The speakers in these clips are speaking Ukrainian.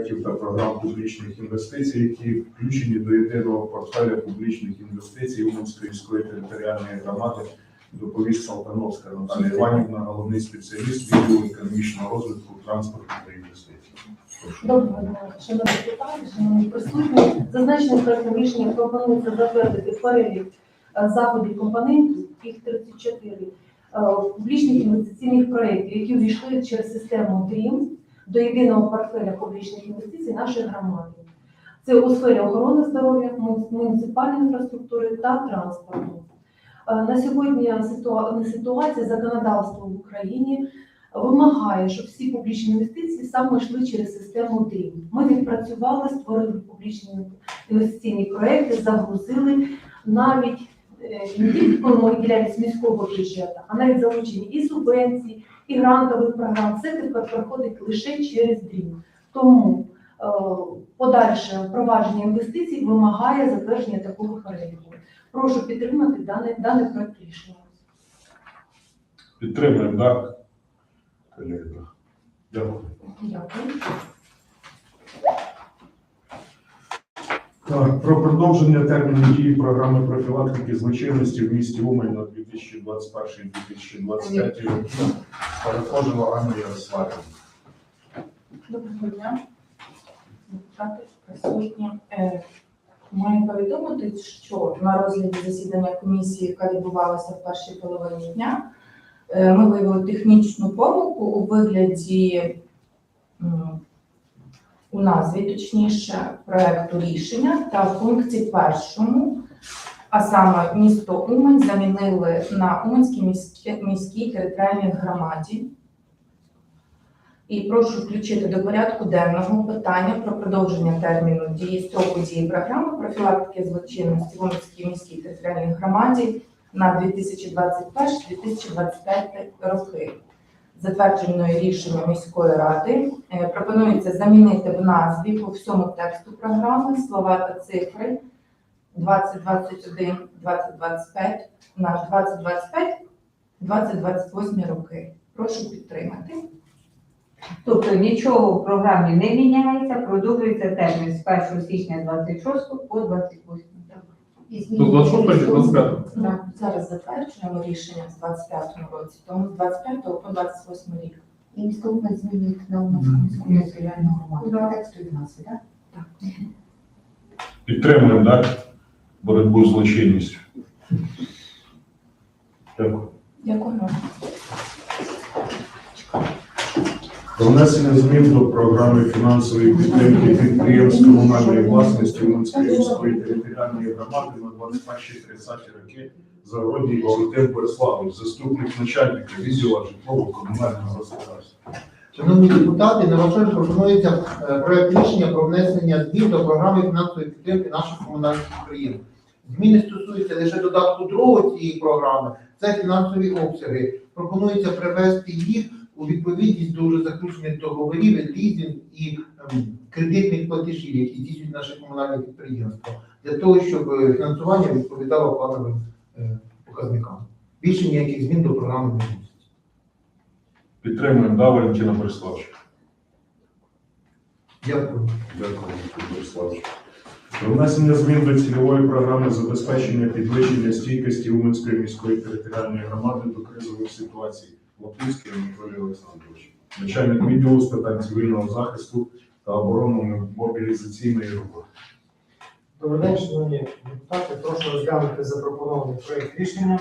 проєктів та програм публічних інвестицій, які включені до єдиного портфеля публічних інвестицій Уманської міської територіальної громади, доповість Салтановська Наталія Іванівна, головний спеціаліст відділу економічного розвитку, транспорту та інвестицій. Доброго дня, шановні депутати, шановні присутні. Зазначеним проектом рішення пропонується затвердити перелік е, заходів компонентів, їх 34 е, публічних інвестиційних проєктів, які увійшли через систему DREAM до єдиного портфеля публічних інвестицій нашої громади. Це у сфері охорони здоров'я, муніципальної інфраструктури та транспорту. Е, На сьогодні ситуація законодавства в Україні вимагає, щоб всі публічні інвестиції саме йшли через систему DREAM. Ми відпрацювали, створили публічні інвестиційні проекти, загрузили навіть е, не тільки ми міського бюджету, а навіть залучені і субвенції, і грантових програм. Це тепер проходить лише через дрім. Тому е, подальше впровадження інвестицій вимагає затвердження такого переліку. Прошу підтримати даний, даний проект рішення. Підтримуємо, так? Дякую. Дякую. Так, про продовження терміну дії програми профілактики злочинності в місті Умань на 2021-2025 роки. Переходила Анна Ярославівна. Доброго дня, депутати присутні. Е, Маю повідомити, що на розгляді засідання комісії, яка відбувалася в першій половині дня, е, ми виявили технічну помилку у вигляді у назві, точніше, проекту рішення та в пункті першому, а саме місто Умань замінили на Уманській міській, міській територіальній громаді. І прошу включити до порядку денного питання про продовження терміну дії строку дії програми профілактики злочинності в Уманській міській територіальній громаді на 2021-2025 роки. Затвердженою рішенням міської ради е, пропонується замінити в назві по всьому тексту програми слова та цифри 2021 2025 на 2025 2028 роки. Прошу підтримати. Тобто нічого в програмі не міняється, продовжується термін з 1 січня 26 по 28. До 26 чи 25? Ну, Зараз затверджуємо рішення з 25 році, тому з 25 по 28 рік. І міськовий змінюють на Уманську міську територіальну громаду. Да. Текстові назви, так? Підтримуємо, так? Боротьбу з злочинністю. Дякую. Дякую. Про внесення змін до програми фінансової підтримки підприємств комунальної власності Уманської міської територіальної громади на 21-30 роки Загородній Валентин Бориславович, заступник начальника відділу житлово-комунального господарства. Шановні депутати, на ваш пропонується е, проект рішення про внесення змін до програми фінансової підтримки наших комунальних підприємств. Зміни стосуються лише додатку другого цієї програми, це фінансові обсяги. Пропонується привести їх у відповідність до вже заключених договорів, лізинг і ем, кредитних платежів, які здійснюють наші комунальні підприємства, для того, щоб е, фінансування відповідало плановим е, показникам. Більше ніяких змін до програми не буде. Підтримуємо, да, Валентина Бориславовича? Дякую. Дякую, Валентин Бориславович. Про внесення змін до цільової програми забезпечення підвищення стійкості Уманської міської територіальної громади до кризових ситуацій. Лапинський Анатолій Олександрович, начальник відділу з питань цивільного захисту та оборонно-мобілізаційної роботи. Добрий день, шановні депутати. Прошу розглянути запропонований проект рішення.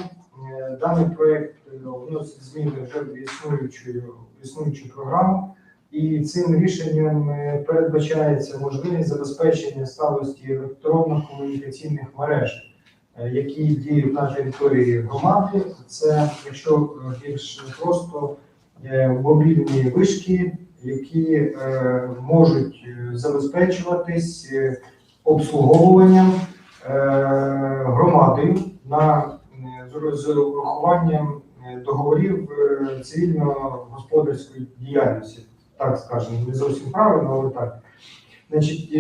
Е, Даний проект е, вносить зміни вже в існуючу, існуючу програму, і цим рішенням е, передбачається можливість забезпечення сталості електронно-комунікаційних мереж, які діють на території громади. Це, якщо е, більш просто, е, мобільні вишки, які е, можуть е, забезпечуватись. е, обслуговуванням е, громади на е, з урахуванням е, договорів е, цивільно-господарської діяльності, так скажемо, не зовсім правильно, але так. Значить, е,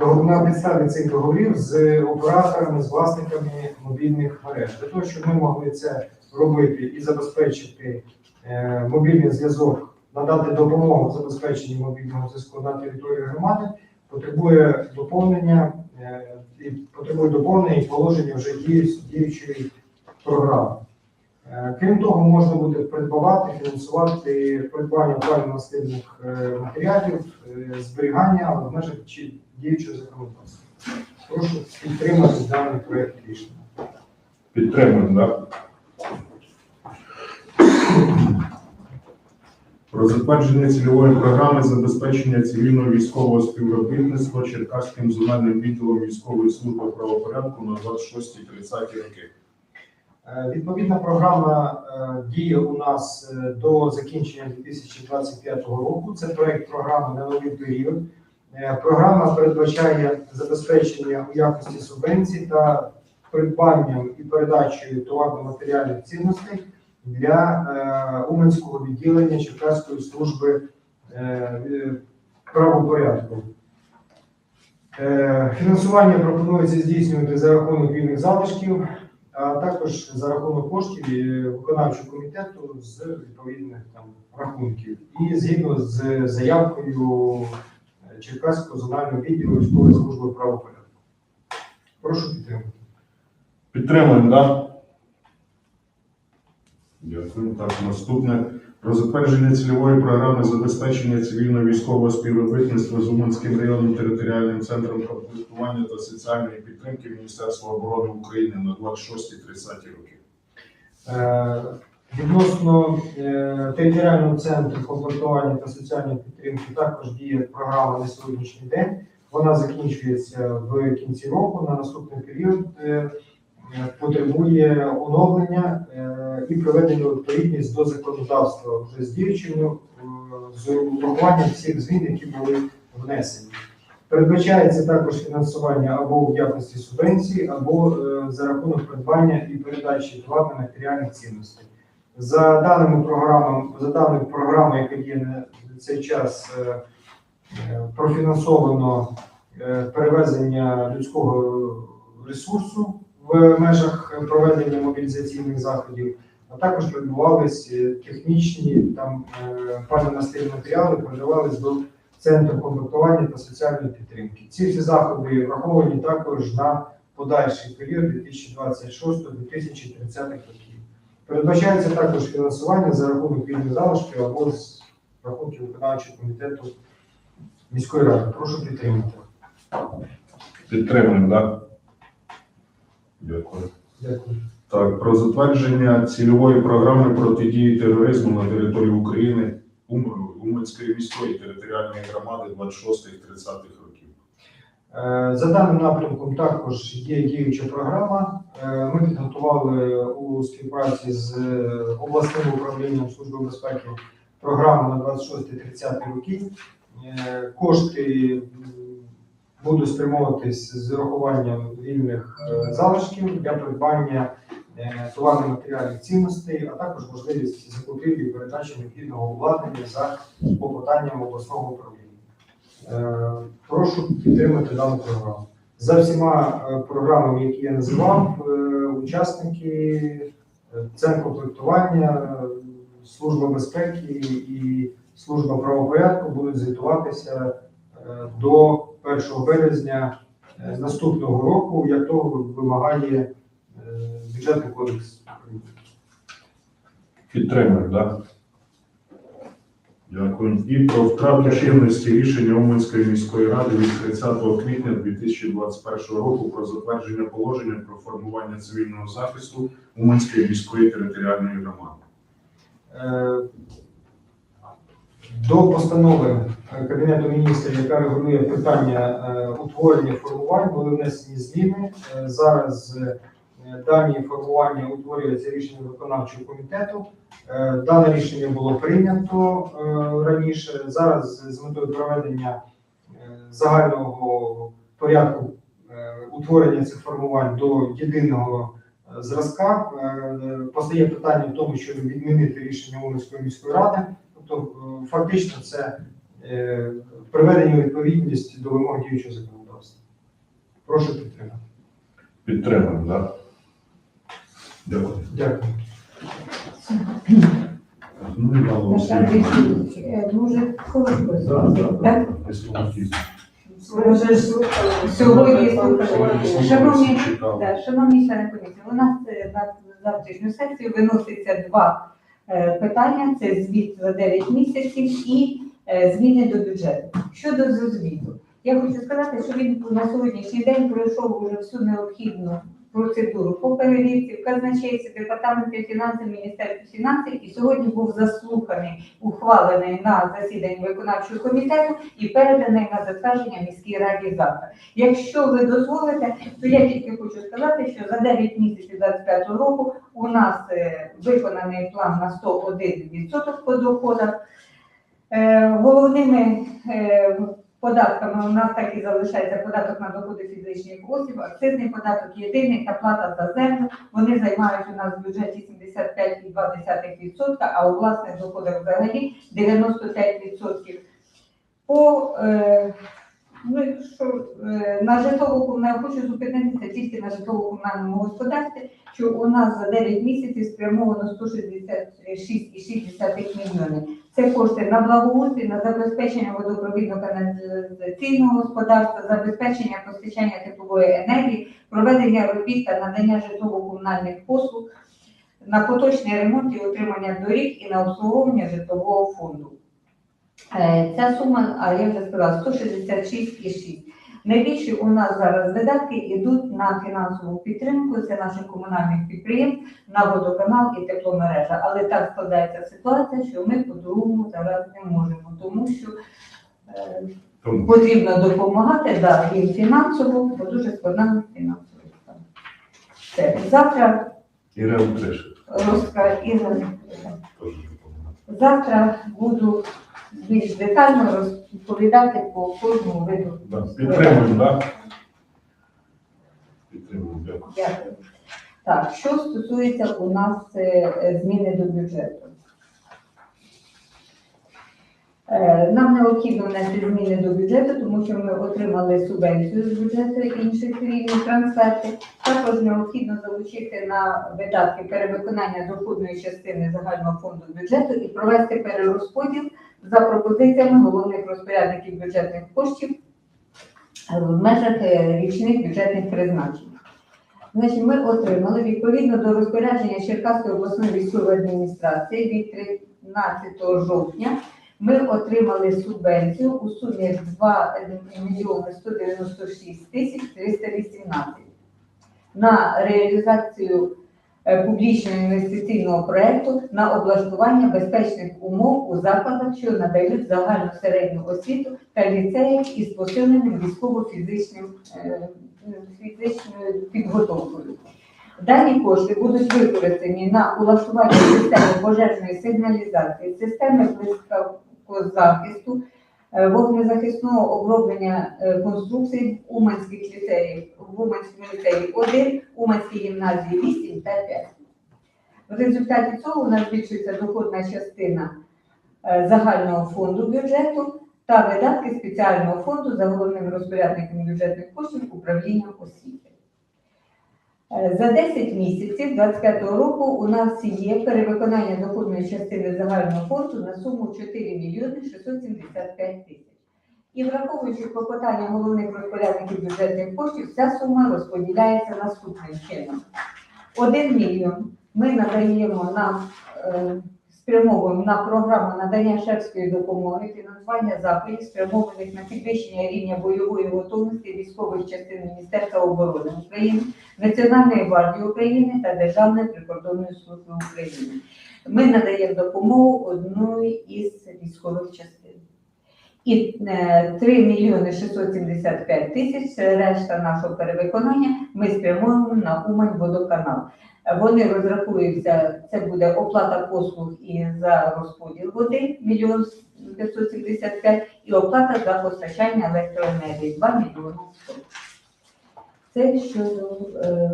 е, на підставі цих договорів з операторами, з власниками мобільних мереж, для того, щоб ми могли це робити і забезпечити е, мобільний зв'язок надати допомогу в забезпеченні мобільного зв'язку на території громади, потребує доповнення і потребує доповнення і положення вже дію- діючої програми. Е, Крім того, можна буде придбавати, фінансувати придбання пальмових е, матеріалів, е, зберігання, в межах діючого законодавства. Прошу підтримати даний проект рішення. Підтримуємо, так? Про затвердження цільової програми забезпечення цивільного військового співробітництва Черкаським зональним відділом військової служби правопорядку на 26-30 роки. Е, Відповідна програма е, діє у нас е, до закінчення 2025 року. Це проект програми на новий період. Програма передбачає забезпечення у якості субвенцій та придбанням і передачею товарно-матеріальних цінностей для Уманського відділення Черкаської служби правопорядку. Фінансування пропонується здійснювати за рахунок вільних залишків, а також за рахунок коштів е, виконавчого комітету з відповідних там рахунків і згідно з заявкою е, Черкаського зонального відділу військової служби правопорядку. Прошу підтримати. Підтримуємо, так? Дякую. Так, наступне. Про затвердження цільової програми забезпечення цивільного військового співробітництва з Уманським районним територіальним центром комплектування та соціальної підтримки Міністерства оборони України на 26-30 роки. Е, Відносно е, територіального центру комплектування та соціальної підтримки також діє програма на сьогоднішній день. Вона закінчується в кінці року. На наступний період е, потребує оновлення е, і приведення відповідність до законодавства вже з діючим е, з урахуванням всіх змін, які були внесені. Передбачається також фінансування або в якості субвенції, або е, за рахунок придбання і передачі товарно-матеріальних цінностей. За даними програмами, за даною програмою, яка є на цей час, е, е, профінансовано е, перевезення людського ресурсу в межах проведення мобілізаційних заходів, а також придбувались е, технічні там е, пальмонастильні матеріали, передавались до центру комплектування та соціальної підтримки. Ці всі заходи враховані також на подальший період 2026-2030 років. Передбачається також фінансування за рахунок вільних залишків або з рахунків виконавчого комітету міської ради. Прошу підтримати. Підтримуємо, так? Дякую. Дякую. Так, про затвердження цільової програми протидії тероризму на території України Ум- Уманської міської територіальної громади 26-30 років. Е, За даним напрямком також є діюча програма. Е, Ми підготували у співпраці з е, обласним управлінням Служби безпеки програму на 26-30 роки. Кошти м, будуть спрямовуватись з урахуванням вільних е, залишків для придбання е, товарно-матеріальних цінностей, а також можливість закупівлі і передачі необхідного обладнання за попитанням обласного управління. Е, Прошу підтримати дану програму. За всіма програмами, які я називав, учасники Центр комплектування, е, Служба безпеки і служба правопорядку будуть звітуватися до 1 березня е, наступного року, як того вимагає е, бюджетний кодекс. України. Підтримуємо, так? Дякую. І про втрату чинності рішення Уманської міської ради від 30 квітня 2021 року про затвердження положення про формування цивільного захисту Уманської міської територіальної громади. До постанови е, Кабінету міністрів, яка регулює питання е, утворення формувань, були внесені зміни. Е, Зараз дані формування утворюється рішенням виконавчого комітету. Дане рішення було прийнято раніше. Зараз з метою проведення загального порядку утворення цих формувань до єдиного зразка постає питання в тому, щоб відмінити рішення Уманської міської ради. Тобто, е, фактично, це е, приведення у відповідність до вимог діючого законодавства. Прошу підтримати. Підтримуємо, так? Дякую. Дякую. Ну, е, Да, да, да. Слухали. Сьогодні Шановні, чекали. Да, члени комісії, у нас на завтрашню сесію виноситься два питання: це звіт за 9 місяців і е, зміни до бюджету. Щодо звіту, я хочу сказати, що він на сьогоднішній день пройшов уже всю необхідну процедуру по перевірці в казначействі, департаменті фінансів, Міністерстві фінансів, і сьогодні був заслуханий, ухвалений на засіданні виконавчого комітету і переданий на затвердження міській раді завтра. Якщо ви дозволите, то я тільки хочу сказати, що за 9 місяців 2025 року у нас е, виконаний план на 101% по доходах. Е, Головними е, податками у нас так і залишається податок на доходи фізичних осіб, акцизний податок єдиний та плата за землю. Вони займають у нас в бюджеті 75,2%, а у власних доходах взагалі 95%. По е, Ну, якщо е, на житлово-комунальному хочу зупинитися тільки на житлово-комунальному господарстві, що у нас за 9 місяців спрямовано 166,6 мільйонів. Це кошти на благоустрій, на забезпечення водопровідно-каналізаційного господарства, забезпечення постачання теплової енергії, проведення робіт та надання житлово-комунальних послуг, на поточний ремонт і утримання доріг і на обслуговування житлового фонду. Е, Ця сума, а я вже сказала, 166,6. Найбільші у нас зараз видатки йдуть на фінансову підтримку, це наших комунальних підприємств, на водоканал і тепломережа. Але так складається ситуація, що ми по-другому зараз не можемо, тому що е, Тому потрібно допомагати да, їм фінансово, бо дуже складна фінансова. Завтра Трешик розка і за- теж допомагає. завтра буду більш детально розповідати по кожному виду. Да, Підтримуємо, так? Підтримуємо, дякую. Дякую. Так, що стосується у нас е, зміни до бюджету. Е, Нам необхідно внести зміни до бюджету, тому що ми отримали субвенцію з бюджету інших рівнів трансферти. Також необхідно залучити на видатки перевиконання доходної частини загального фонду бюджету і провести перерозподіл за пропозиціями головних розпорядників бюджетних коштів е, в межах е, річних бюджетних призначень. Значить, ми отримали відповідно до розпорядження Черкаської обласної військової адміністрації від 13 жовтня. Ми отримали субвенцію у сумі 2 мільйони 196 тисяч 318 на реалізацію е, публічного інвестиційного проекту на облаштування безпечних умов у закладах, що надають загальну середню освіту та ліцеях із посиленим військово-фізичним е, фізичною підготовкою. Дані кошти будуть використані на улаштування системи пожежної сигналізації, системи близькозахисту, е, вогнезахисного оброблення е, конструкцій в Уманських ліцеїв, в Уманському ліцеї 1, Уманській гімназії 8 та 5. В результаті цього у нас збільшується доходна частина е, загального фонду бюджету та видатки спеціального фонду за головним розпорядником бюджетних коштів управління освіти. Е, За 10 місяців 2025 року у нас є перевиконання доходної частини загального фонду на суму 4 мільйони 675 тисяч. І враховуючи клопотання головних розпорядників бюджетних коштів, ця сума розподіляється наступним чином. 1 мільйон ми надаємо на е, спрямовуємо на програму надання шефської допомоги, фінансування заходів, спрямованих на підвищення рівня бойової готовності військових частин Міністерства оборони України, Національної гвардії України та Державної прикордонної служби України. Ми надаємо допомогу одної із військових частин. І е, 3 мільйони 675 тисяч, решта нашого перевиконання, ми спрямуємо на Умань водоканал. Вони розрахуються, це буде оплата послуг і за розподіл води мільйон 575 і оплата за постачання електроенергії 2 мільйони 100. Це щодо е,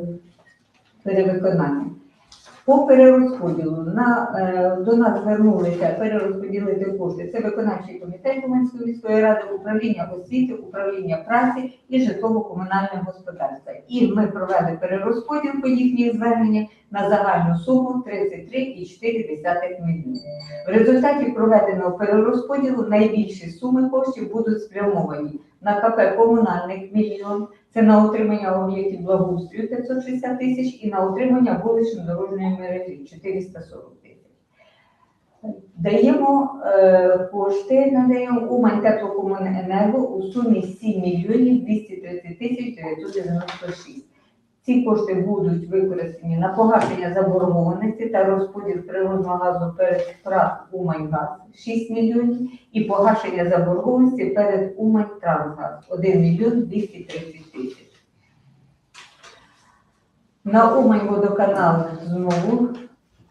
перевиконання. По перерозподілу на, е, до нас звернулися перерозподілити кошти. Це виконавчий комітет Уманської міської ради, управління освіти, управління праці і житлово-комунального господарства. І ми провели перерозподіл по їхніх зверненнях на загальну суму 33,4 мільйони. В результаті проведеного перерозподілу найбільші суми коштів будуть спрямовані на КП комунальних мільйон, це на утримання об'єктів благоустрою 560 тисяч і на утримання вуличної дорожньої мережі 440 тисяч. Даємо е, кошти, надаємо Умань теплокомуненерго у сумі 7 мільйонів 230 тисяч 996. Ці кошти будуть використані на погашення заборгованості та розподіл природного газу перед ПРАТ Уманьгаз 6 мільйонів і погашення заборгованості перед Умань Трансгаз 1 мільйон 230 тисяч. На Умань водоканал знову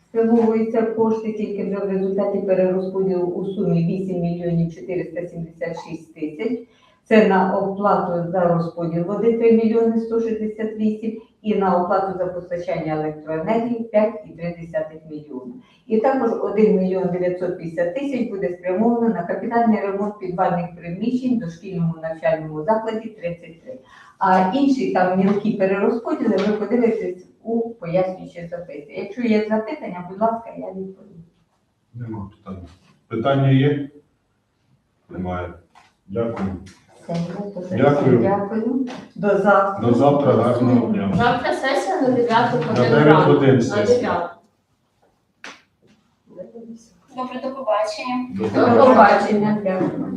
спрямовуються кошти тільки вже в результаті перерозподілу у сумі 8 мільйонів 476 тисяч. Це на оплату за розподіл води 3 мільйони 168 і на оплату за постачання електроенергії 5,3 мільйона. І також 1 мільйон 950 тисяч буде спрямовано на капітальний ремонт підвальних приміщень в дошкільному навчальному закладі 33. А інші там мілкі перерозподіли ви подивитесь у пояснюючій записі. Якщо є запитання, будь ласка, я відповім. Нема питань. Питання є? Немає. Дякую. Дякую. Дякую. До завтра. До завтра, гарного дня. Завтра сесія на 9 На 9 годин На сесія. 9. Добре, до побачення. До До побачення. Дякую.